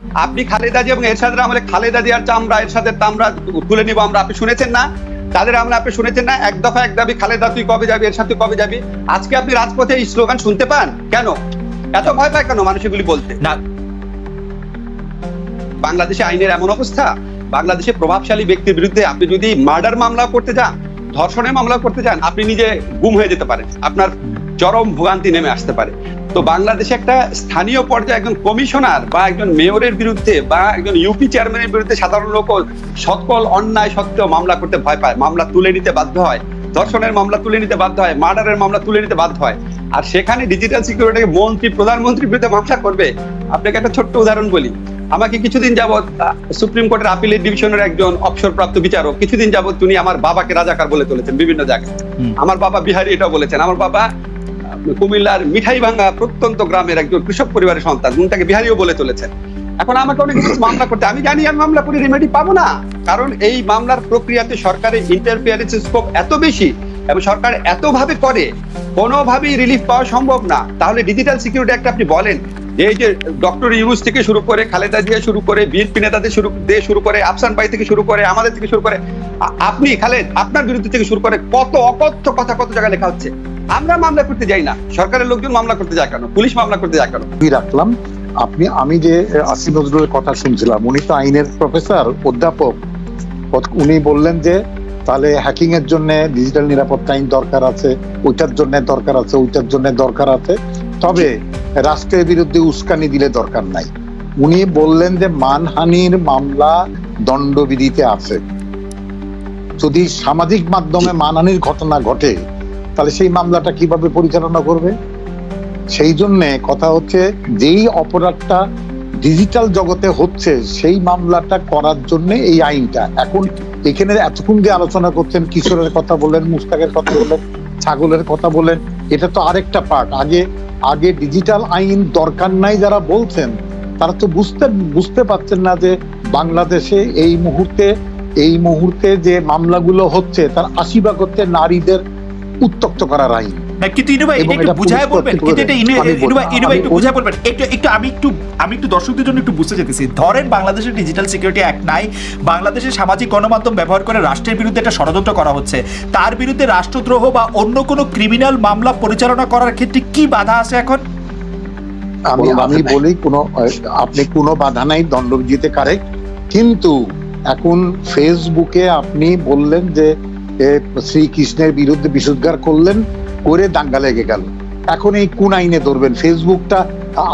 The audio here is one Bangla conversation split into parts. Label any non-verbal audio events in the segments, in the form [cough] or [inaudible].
আপনি খালেদা জি এবং এরশাদের আমলে খালেদা জিয়ার চামড়া এরশাদের তামড়া তুলে নিব আমরা। আপনি শুনেছেন না? তাদের আমলে আপনি শুনেছেন না? এক দফা এক দাবি খালেদা তুই কবে যাবি এরশাদ তুই কবে যাবি? আজকে আপনি রাজপথে এই স্লোগান শুনতে পান? কেন? এত ভয় পায় কেন মানুষ এগুলি বলতে? না। বাংলাদেশে আইনের এমন অবস্থা। বাংলাদেশে প্রভাবশালী ব্যক্তির বিরুদ্ধে আপনি যদি মার্ডার মামলা করতে যান ধর্ষণের মামলা করতে যান আপনি নিজে গুম হয়ে যেতে পারেন। আপনার চরম ভোগান্তি নেমে আসতে পারে। তো বাংলাদেশে একটা স্থানীয় পর্যায়ে একজন কমিশনার বা একজন মেয়রের বিরুদ্ধে বা একজন ইউপি চেয়ারম্যানের বিরুদ্ধে সাধারণ লোক সকল অন্যায় সত্ত্বেও মামলা করতে ভয় পায় মামলা তুলে নিতে বাধ্য হয়। ধর্ষণের মামলা তুলে নিতে বাধ্য হয় মার্ডারের মামলা তুলে নিতে বাধ্য হয়। আর সেখানে ডিজিটাল সিকিউরিটি মন্ত্রী প্রধানমন্ত্রীর বিরুদ্ধে মামলা করবে। আপনাকে একটা ছোট্ট উদাহরণ বলি। আমাকে কিছুদিন যাবৎ সুপ্রিম কোর্টের আপিলের ডিভিশনের একজন অবসরপ্রাপ্ত বিচারক কিছুদিন যাবৎ তিনি আমার বাবাকে রাজাকার বলে তুলেছেন বিভিন্ন জায়গায়। আমার বাবা বিহারি এটা বলেছেন। আমার বাবা কুমিল্লার মিঠাই ভাঙ্গা প্রত্যন্ত গ্রামের একজন কৃষক পরিবারের সন্তান উনি তাকে বিহারিও বলে চলেছেন। এখন আমাকে অনেক কিছু মামলা করতে আমি জানি আমি মামলা করে রেমেডি পাবো না। কারণ এই মামলার প্রক্রিয়াতে সরকারের ইন্টারফিয়ারেন্স স্কোপ এত বেশি এবং সরকার এতভাবে করে, কোনোভাবেই রিলিফ পাওয়া সম্ভব না। তাহলে ডিজিটাল সিকিউরিটি একটা আপনি বলেন এই যে ডক্টর ইউনুস থেকে শুরু করে খালেদা জিয়া শুরু করে বিএনপি নেতাদের শুরু দিয়ে শুরু করে আফসান ভাই থেকে শুরু করে, আমাদের থেকে শুরু করে আপনি খালেদ, আপনার বিরুদ্ধে থেকে শুরু করে কত অকথ্য কথা কত জায়গায় লেখা হচ্ছে। আমরা মামলা করতে যাই না। সরকারের লোকজন মামলা করতে যায় কেন? পুলিশ মামলা করতে যায় কেন? রাখলাম। আপনি, আমি যে আসিফ নজরুলের কথা শুনছিলাম, উনি তো আইনের প্রফেসর, অধ্যাপক। উনি বললেন যে তাহলে হ্যাকিং এর জন্য ডিজিটাল নিরাপত্তা আইন দরকার আছে, ওইটার জন্য দরকার আছে, ওইটার জন্য দরকার আছে। তবে রাষ্ট্রের বিরুদ্ধে উস্কানি দিলে দরকার নাই। উনি বললেন যে মানহানির মামলা দণ্ডবিধিতে আছে। যদি সামাজিক মাধ্যমে মানহানির ঘটনা ঘটে, তাহলে সেই মামলাটা কীভাবে পরিচালনা করবে? সেই জন্য কথা হচ্ছে, যেই অপরাধটা ডিজিটাল জগতে হচ্ছে, সেই মামলাটা করার জন্য এই আইনটা। এখন এখানে এতক্ষণ যে আলোচনা করছেন, কিশোরের কথা বললেন, মুস্তাকের কথা বললেন, ছাগলের কথা বলেন এটা তো আরেকটা পার্ট আগে আগে ডিজিটাল আইন দরকার নাই যারা বলছেন, তারা তো বুঝতে বুঝতে পারছেন না যে বাংলাদেশে এই মুহূর্তে এই মুহূর্তে যে মামলাগুলো হচ্ছে, তার আশি করতে নারীদের উত্তক্ত করার আইন। না কিন্তু এটা একটু বুঝায় বলবেন। কিন্তু এটা একটু বুঝায় বলবেন। একটু একটু আমি একটু আমি একটু দর্শকদের জন্য একটু বুঝতে চাইতেছি। ধরেন বাংলাদেশের ডিজিটাল সিকিউরিটি অ্যাক্ট নাই বাংলাদেশের সামাজিক গণমাধ্যম ব্যবহার করে রাষ্ট্রের বিরুদ্ধে একটা ষড়যন্ত্র করা হচ্ছে। তার বিরুদ্ধে রাষ্ট্রদ্রোহ বা অন্য কোনো ক্রিমিনাল মামলা পরিচালনা করার ক্ষেত্রে কি বাধা আছে এখন? আমি আমি বলি কোনো আপনি কোনো বাধা নাই দণ্ডবিধিতে কারেক্ট কিন্তু এখন ফেসবুকে আপনি বললেন যে শ্রীকৃষ্ণের বিরুদ্ধে বিশুদ্ধার করলেন। করে দাঙ্গা লেগে গেল এখন এই কোন আইনে ধরবেন ফেসবুকটা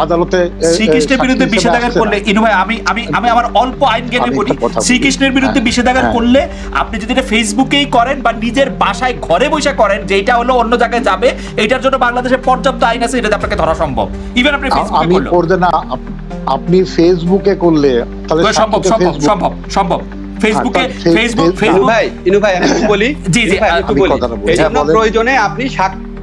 আদালতে শ্রীকৃষ্ণের বিরুদ্ধে। করলে ইনু ভাই আমি আমি আমি আমার অল্প আইন জ্ঞানে বলি। শ্রীকৃষ্ণের বিরুদ্ধে হ্যাঁ, হ্যাঁ। করলে আপনি যদি এটা ফেসবুকেই করেন বা নিজের বাসায় ঘরে বসে করেন যেটা হলো অন্য জায়গায় যাবে এটার জন্য বাংলাদেশে পর্যাপ্ত আইন আছে এটা আপনাকে ধরা সম্ভব ইভেন আপনি ফেসবুকে আমি করলেও না আপনি ফেসবুকে করলে তাহলে সম্ভব সম্ভব সম্ভব সম্ভব ফেসবুকে ফেসবুক ফেসবুক ভাই ইনু ভাই আমি একটু বলি? জি, জি, আমি একটু বলি। এই জন্য হ্যাঁ, প্রয়োজনে আপনি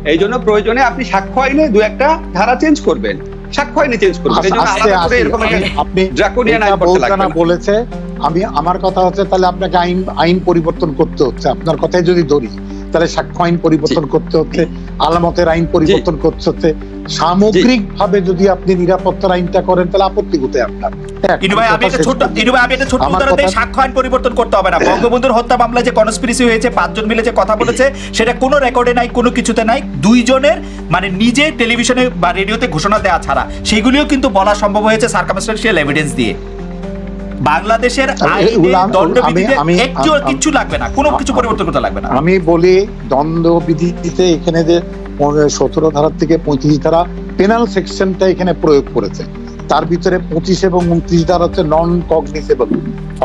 এই জন্য প্রয়োজনে আপনি সাক্ষ্য আইনে দু একটা ধারা চেঞ্জ করবেন। সাক্ষ্য আইনে চেঞ্জ করবেন। এই জন্য আলাদা করে এরকম আপনি- ড্রাকোনিয়ান আইন করতে লাগবে। বলেছে। আমি আমার কথা হচ্ছে তাহলে আপনাকে আইন আইন পরিবর্তন করতে হচ্ছে। আপনার কথাই যদি ধরি তাহলে সাক্ষ্য আইন পরিবর্তন করতে হচ্ছে আলামতের আইন পরিবর্তন করতে হচ্ছে। সামগ্রিক ভাবে যদি আপনি নিরাপত্তার আইনটা করেন তাহলে আপত্তি কোথায় আপনার? পরিবর্তন করতে হবে না। বঙ্গবন্ধুর হত্যা মামলায় যে কনস্পিরেসি হয়েছে পাঁচজন মিলে যে কথা বলেছে সেটা কোনো রেকর্ডে নাই কোনো কিছুতে নাই। দুইজনের মানে নিজে টেলিভিশনে বা রেডিওতে ঘোষণা দেওয়া ছাড়া। সেগুলিও কিন্তু বলা সম্ভব হয়েছে সার্কামস্টেন্সিয়াল এভিডেন্স দিয়ে। বাংলাদেশের দণ্ডবিধিতে একটু কিচ্ছু লাগবে না কোনো কিছু পরিবর্তন করতে লাগবে না। আমি বলি দ্বন্দ্ববিধিতে এখানে যে সতেরো ধারা থেকে পঁয়ত্রিশ ধারা পেনাল সেকশনটা এখানে প্রয়োগ করেছে। তার ভিতরে পঁচিশ এবং উনত্রিশ ধারা হচ্ছে নন কগনিসেবল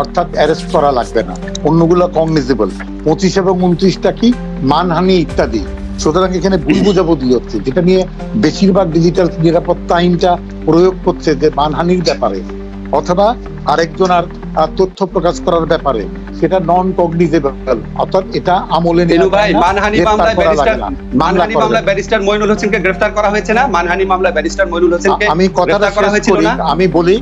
অর্থাৎ অ্যারেস্ট করা লাগবে না অন্যগুলো কগনিসেবল পঁচিশ এবং উনত্রিশটা কি? মানহানি ইত্যাদি। সুতরাং এখানে ভুল বুঝাবুঝি হচ্ছে। যেটা নিয়ে বেশিরভাগ ডিজিটাল নিরাপত্তা আইনটা প্রয়োগ করছে যে মানহানির ব্যাপারে। অথবা আরেকজন আর আর তথ্য প্রকাশ করার ব্যাপারে। সেটা নন কগনিজেবল অর্থাৎ এটা আমলে ভাই মানহানি মামলায় ব্যারিস্টার মানহানি মামলায় ব্যারিস্টার মইনুল হোসেনকে গ্রেফতার করা হয়েছে না? মানহানি মামলায় ব্যারিস্টার মইনুল হোসেনকে আমি কথাটা করা হয়েছিল না? আমি বলি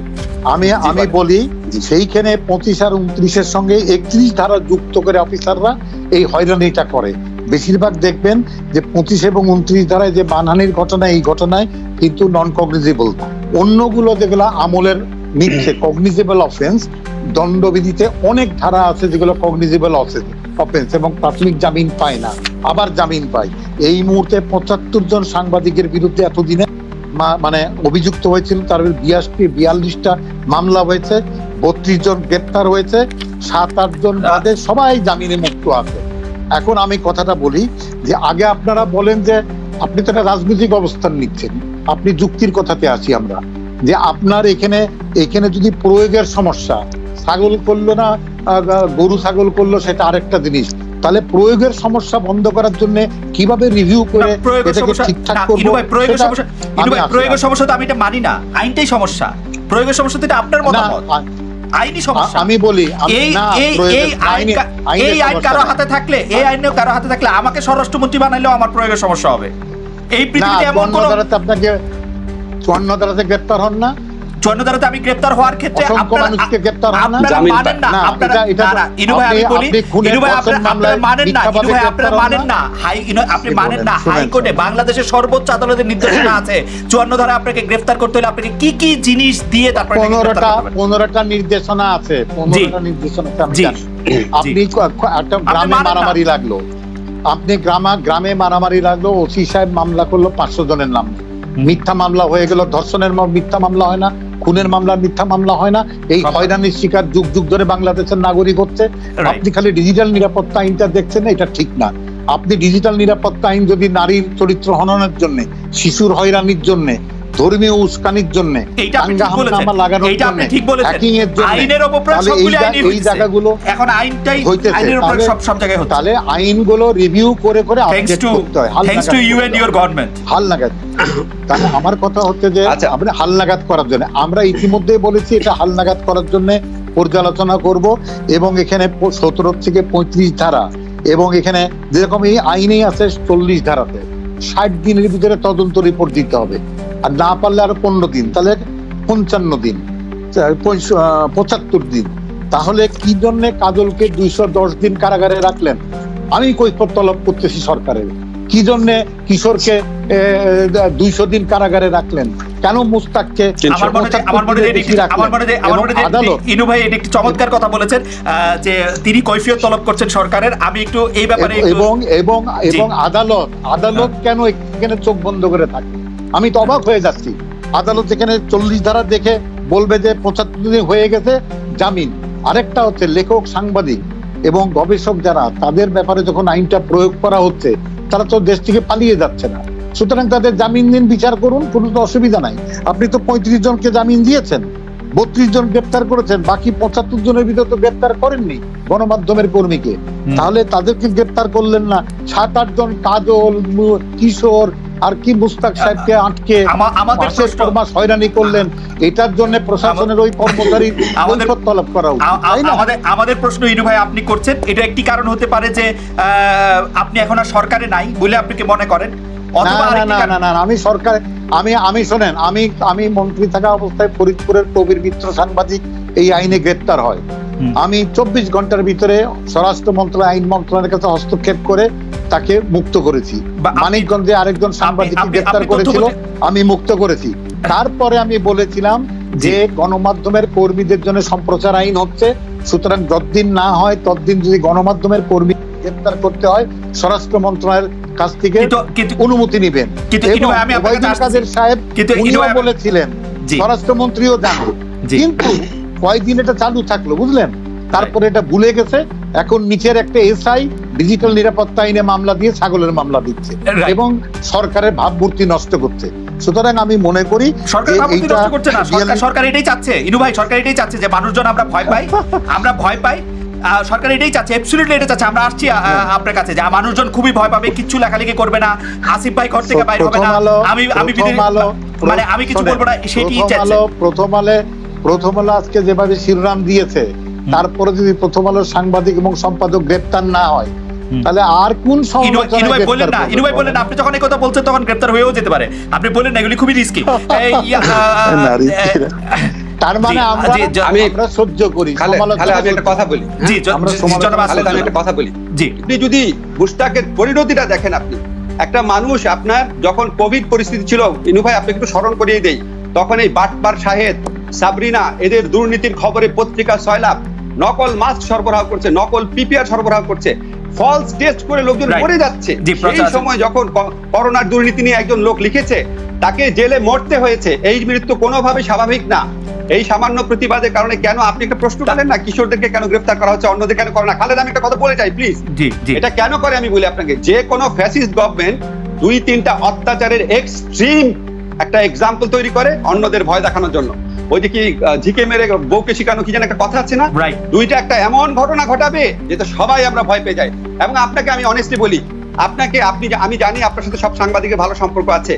আমি আমি বলি সেইখানে পঁচিশ আর উনত্রিশের সঙ্গে একত্রিশ ধারা যুক্ত করে অফিসাররা এই হয়রানিটা করে। বেশিরভাগ দেখবেন যে পঁচিশ এবং উনত্রিশ ধারায় যে মানহানির ঘটনা এই ঘটনায় কিন্তু নন কগনিজেবল অন্যগুলো যেগুলো আমলের নিচ্ছে কগনিজেবল অফেন্স দণ্ডবিধিতে অনেক ধারা আছে যেগুলো কগনিজেবল অফেন্স অফেন্স এবং প্রাথমিক জামিন পায় না, আবার জামিন পায়। এই মুহূর্তে পঁচাত্তর জন সাংবাদিকের বিরুদ্ধে এতদিনে মানে অভিযুক্ত হয়েছিল, তার বিয়াশটি বিয়াল্লিশটা মামলা হয়েছে, বত্রিশ জন গ্রেপ্তার হয়েছে, সাত, আট জন বাদে সবাই জামিনে মুক্ত আছে। এখন আমি কথাটা বলি যে আগে আপনারা বলেন যে আপনি তো একটা রাজনৈতিক অবস্থান নিচ্ছেন, আপনি যুক্তির কথাতে আসি আমরা। যে আপনার এখানে এখানে যদি প্রয়োগের সমস্যা ছাগল করল না গরু ছাগল করল সেটা আরেকটা জিনিস। তাহলে প্রয়োগের সমস্যা বন্ধ করার জন্য কীভাবে রিভিউ করে এটাকে ঠিকঠাক করব প্রয়োগের সমস্যা প্রয়োগের সমস্যা তো আমি এটা মানি না। আইনটাই সমস্যা। প্রয়োগের সমস্যা তো এটা আপনার মতামত। আইনি সমস্যা। আমি বলি এই এই এই আইন এই আইন কারও হাতে থাকলে এই আইন কারও হাতে থাকলে আমাকে স্বরাষ্ট্রমন্ত্রী বানাইলেও আমার প্রয়োগের সমস্যা হবে। এই পৃথিবীতে এমন কোন আপনাকে চুয়ান্ন ধারাতে গ্রেপ্তার হন না। চুয়ান্ন ধারাতে আমি গ্রেপ্তার হওয়ার ক্ষেত্রে অসংখ্য আপনারা মানুষকে গ্রেপ্তার না? জামিন মানেন না। আপনারা ইনু ভাই আমি বলি ইনু ভাই আপনারা মানেন না ইনু ভাই আপনারা মানেন না? হাই ইনু আপনি মানেন না। হাইকোর্টে বাংলাদেশের সর্বোচ্চ আদালতের নির্দেশনা [coughs] আছে। চুয়ান্ন ধারা আপনাকে গ্রেফতার করতে হলে আপনাকে কি কি জিনিস দিয়ে তারপরে পনেরোটা পনেরোটা নির্দেশনা আছে। পনেরোটা নির্দেশনা আছে। আপনি একটা গ্রামে মারামারি লাগল। আপনি গ্রামা গ্রামে মারামারি লাগল ওসি সাহেব মামলা করল পাঁচশো জনের নাম। মিথ্যা মামলা হয়ে গেল ধর্ষণের মিথ্যা মামলা হয় না খুনের মামলা মিথ্যা মামলা হয় না এই হয়রানির শিকার যুগ যুগ ধরে বাংলাদেশের নাগরিক হচ্ছে. আপনি খালি ডিজিটাল নিরাপত্তা আইনটা দেখছেন এটা ঠিক না আপনি ডিজিটাল নিরাপত্তা আইন যদি নারীর চরিত্র হননের জন্য শিশুর হয়রানির জন্য ধর্মীয় উস্কানির জন্য এইটা আপনি ঠিক বলেছেন। এইটা আপনি ঠিক বলেছেন। hacking এর জন্য, আইনের অপপ্রয়োগ সবগুলো আইনই এই জায়গাগুলো এখন আইনটাই আইনের উপর সব সব জায়গায় হচ্ছে। তাহলে আইনগুলো রিভিউ করে করে আপডেট করতে হয়। Thanks to you and. Government হাল তাহলে আমার কথা হচ্ছে যে আচ্ছা। আপনি হাল নাগাদ করার জন্য আমরা ইতিমধ্যে বলেছি এটা হাল নাগাদ করার জন্য পর্যালোচনা করব এবং এখানে সতেরো থেকে পঁয়ত্রিশ ধারা এবং এখানে যেরকম এই আইনেই আছে চল্লিশ ধারাতে। ষাট দিনের ভিতরে তদন্ত রিপোর্ট দিতে হবে। আর না পারলে আরও পনেরো দিন তাহলে পঞ্চান্ন দিন পঁচাত্তর দিন। তাহলে কি জন্য কাজলকে দুইশো দশ দিন কারাগারে রাখলেন? আমি কৈফত তলব করতেছি সরকারের। কি জন্য কিশোরকে দুইশো দিন কারাগারে রাখলেন? কেন মুস্তাককে আমার মনে হয়- আমার মনে হয় এটি একটি- ইনু ভাই এটি চমৎকার কথা বলেছেন যে তিনি কৈফিয়ত তলব করছেন সরকারের। আমি একটু এই ব্যাপারে এবং এবং এবং আদালত আদালত কেন এখানে চোখ বন্ধ করে থাকে? আমি তো অবাক হয়ে যাচ্ছি। আদালত এখানে চল্লিশ ধারা দেখে বলবে যে পঁচাত্তর দিন হয়ে গেছে জামিন। আরেকটা হচ্ছে লেখক সাংবাদিক এবং গবেষক যারা তাদের ব্যাপারে যখন আইনটা প্রয়োগ করা হচ্ছে তারা তো দেশ থেকে পালিয়ে যাচ্ছে না। সুতরাং তাদের জামিন দিন বিচার করুন কোনো তো অসুবিধা নাই। আপনি তো পঁয়ত্রিশ জনকে জামিন দিয়েছেন বত্রিশ জন গ্রেপ্তার করেছেন বাকি পঁচাত্তর জনের ভিতরে তো গ্রেপ্তার করেননি গণমাধ্যমের কর্মীকে। তাহলে তাদেরকে গ্রেপ্তার করলেন না। সাত আট জন কাজল কিশোর আর কি মুস্তাক সাহেবকে আটকে আমাদের মাস হয়রানি করলেন। এটার জন্য প্রশাসনের ওই কর্মচারী আমাদের- তলব করা আমাদের আমাদের প্রশ্ন ইনু ভাই আপনি করছেন। এটা একটি কারণ হতে পারে যে আপনি এখন আর সরকারে নাই বলে আপনি কি মনে করেন? আমি সরকার আমি আমি শোনেন আমি আমি মন্ত্রী থাকা অবস্থায় ফরিদপুরের প্রবীর মিত্র সাংবাদিক এই আইনে গ্রেপ্তার হয়। আমি চব্বিশ ঘণ্টার ভিতরে স্বরাষ্ট্র মন্ত্রণালয় আইন মন্ত্রণালয়ের কাছে হস্তক্ষেপ করে তাকে মুক্ত করেছি। মানিকগঞ্জে আরেকজন সাংবাদিক তথ্য করেছিল আমি মুক্ত করেছি। তারপরে আমি বলেছিলাম যে গণমাধ্যমের কর্মীদের জন্য সম্প্রচার আইন হচ্ছে সুতরাং যতদিন না হয় ততদিন যদি গণমাধ্যমের কর্মী গ্রেপ্তার করতে হয় স্বরাষ্ট্র মন্ত্রণালয়ের কাছ থেকে অনুমতি নিবেন। কাদের সাহেব উনিও বলেছিলেন স্বরাষ্ট্রমন্ত্রীও জানে কিন্তু কয়দিন এটা চালু থাকল বুঝলেন? তারপরে এটা ভুলে গেছে। এখন নিচের একটা এসআই ডিজিটাল নিরাপত্তা আইনে মামলা দিয়ে ছাগলের মামলা দিচ্ছে এবং সরকারের ভাবমূর্তি নষ্ট করছে। সুতরাং আমি মনে করি সরকার ভাবমূর্তি নষ্ট করছে না সরকার সরকার এটাই চাচ্ছে। ইনু ভাই সরকার এটাই চাচ্ছে যে মানুষজন আমরা ভয় পাই আমরা ভয় পাই। সরকার এটাই চাচ্ছে অ্যাবসলিউটলি এটা চাচ্ছে। আমরা আসছি আপনার কাছে যে মানুষজন খুবই ভয় পাবে কিচ্ছু লেখালেখি করবে না আসিফ ভাই ঘর থেকে বাইরে হবে না। আমি আমি মানে আমি কিছু বলব না সেটি চাচ্ছে। প্রথম আলে প্রথম আলো আজকে যেভাবে শিরোনাম দিয়েছে তারপরে যদি প্রথম আলোর সাংবাদিক এবং সম্পাদক গ্রেপ্তার না হয়। তাহলে আর কোন ইনু ইনু ভাই বললেন না করবে? ইনু ভাই বললেন না, আপনি যখন এই কথা বলছেন তখন গ্রেপ্তার হয়েও যেতে পারে। আপনি বললেন না এগুলি খুবই [laughs] রিস্কি তার মানে আমরা আমি- আমরা সহ্য করি আমি একটা কথা বলি। জি আমি একটা কথা বলি। জি। আপনি যদি পরিণতিটা দেখেন আপনি একটা মানুষ আপনার যখন কোভিড পরিস্থিতি ছিল ইনু ভাই আপনাকে একটু স্মরণ করিয়ে দেই তখন এই বাটপার সাহেব সাবরিনা এদের দুর্নীতির খবরে পত্রিকা সয়লাভ নকল মাস্ক সরবরাহ করছে নকল পিপিআর সরবরাহ করছে। ফলস টেস্ট করে লোকজন মরে যাচ্ছে। সেই সময় যখন করোনার দুর্নীতি নিয়ে একজন লোক লিখেছে তাকে জেলে মরতে হয়েছে। এই মৃত্যু কোনোভাবে স্বাভাবিক না। এই সামান্য প্রতিবাদের কারণে কেন আপনি একটা প্রশ্ন করেন না? কিশোরদেরকে কেন গ্রেফতার করা হচ্ছে? অন্যদের কেন করে না? খালেদ আমি একটা কথা বলে চাই প্লিজ জি জি। এটা কেন করে আমি বলি আপনাকে? যে কোনো ফ্যাসিস্ট গভর্নমেন্ট দুই তিনটা অত্যাচারের এক্সট্রিম একটা এক্সাম্পল তৈরি করে অন্যদের ভয় দেখানোর জন্য। ওই যে কি ঝিকে মেরে বউকে শিখানো কি যেন একটা কথা আছে না? দুইটা একটা এমন ঘটনা ঘটাবে যেটা সবাই আমরা ভয় পেয়ে যাই। এবং আপনাকে আমি অনেস্টলি বলি আপনাকে আপনি আমি জানি আপনার সাথে সব সাংবাদিকের ভালো সম্পর্ক আছে।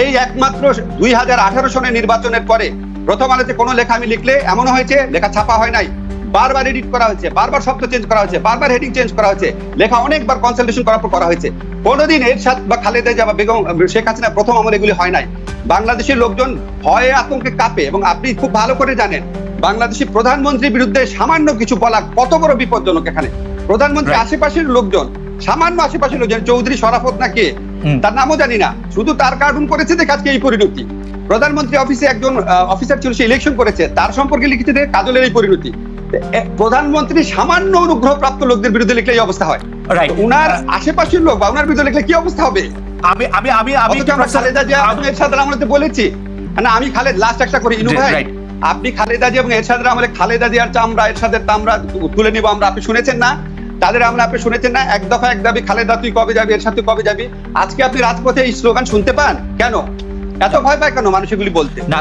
এই একমাত্র দুই হাজার আঠারো সনের নির্বাচনের পরে প্রথম আলোতে কোনো লেখা আমি লিখলে এমন হয়েছে লেখা ছাপা হয় নাই। বারবার এডিট করা হয়েছে বারবার শব্দ চেঞ্জ করা হয়েছে বারবার হেডিং চেঞ্জ করা হয়েছে লেখা অনেকবার কনসালটেশন করার পর করা হয়েছে। কোনোদিন এরশাদ বা খালেদা বা বেগম শেখ হাসিনা প্রথম আমলে এগুলি হয় নাই। বাংলাদেশের লোকজন ভয়ে আতঙ্কে কাঁপে এবং আপনি খুব ভালো করে জানেন বাংলাদেশি প্রধানমন্ত্রীর বিরুদ্ধে সামান্য কিছু বলা কত বড় বিপজ্জনক এখানে। প্রধানমন্ত্রী আশেপাশের লোকজন সামান্য আশেপাশের লোকজন চৌধুরী শরাফত না কে তার নামও জানি না শুধু তার কার্টুন করেছে দেখে আজকে এই পরিণতি। প্রধানমন্ত্রী অফিসে একজন অফিসার ছিল সে ইলেকশন করেছে তার সম্পর্কে লিখেছে যে কাজলের এই পরিণতি। প্রধানমন্ত্রী সামান্য অনুগ্রহ প্রাপ্ত লোকদের বিরুদ্ধে লিখলে এই অবস্থা হয়। রাইট আশেপাশের লোক বা বিরুদ্ধে লিখলে কি অবস্থা হবে? আমি আমি আমি আমি আমরা খালেদা জিয়া এবং এরশাদের আমলে বলেছি। না আমি খালেদ লাস্ট একটা করি ইনু ভাই। আপনি খালেদা জিয়া এবং এরশাদের আমলে খালেদা জিয়ার চামড়া এরশাদের তামরা তুলে নিব আমরা আপনি শুনেছেন না? তাদের আমলে আপনি শুনেছেন না? এক দফা এক দাবি খালেদা তুই কবে যাবি এরশাদ তুই কবে যাবি? আজকে আপনি রাজপথে এই স্লোগান শুনতে পান? কেন? এত ভয় পায় কেন মানুষ এগুলি বলতে? না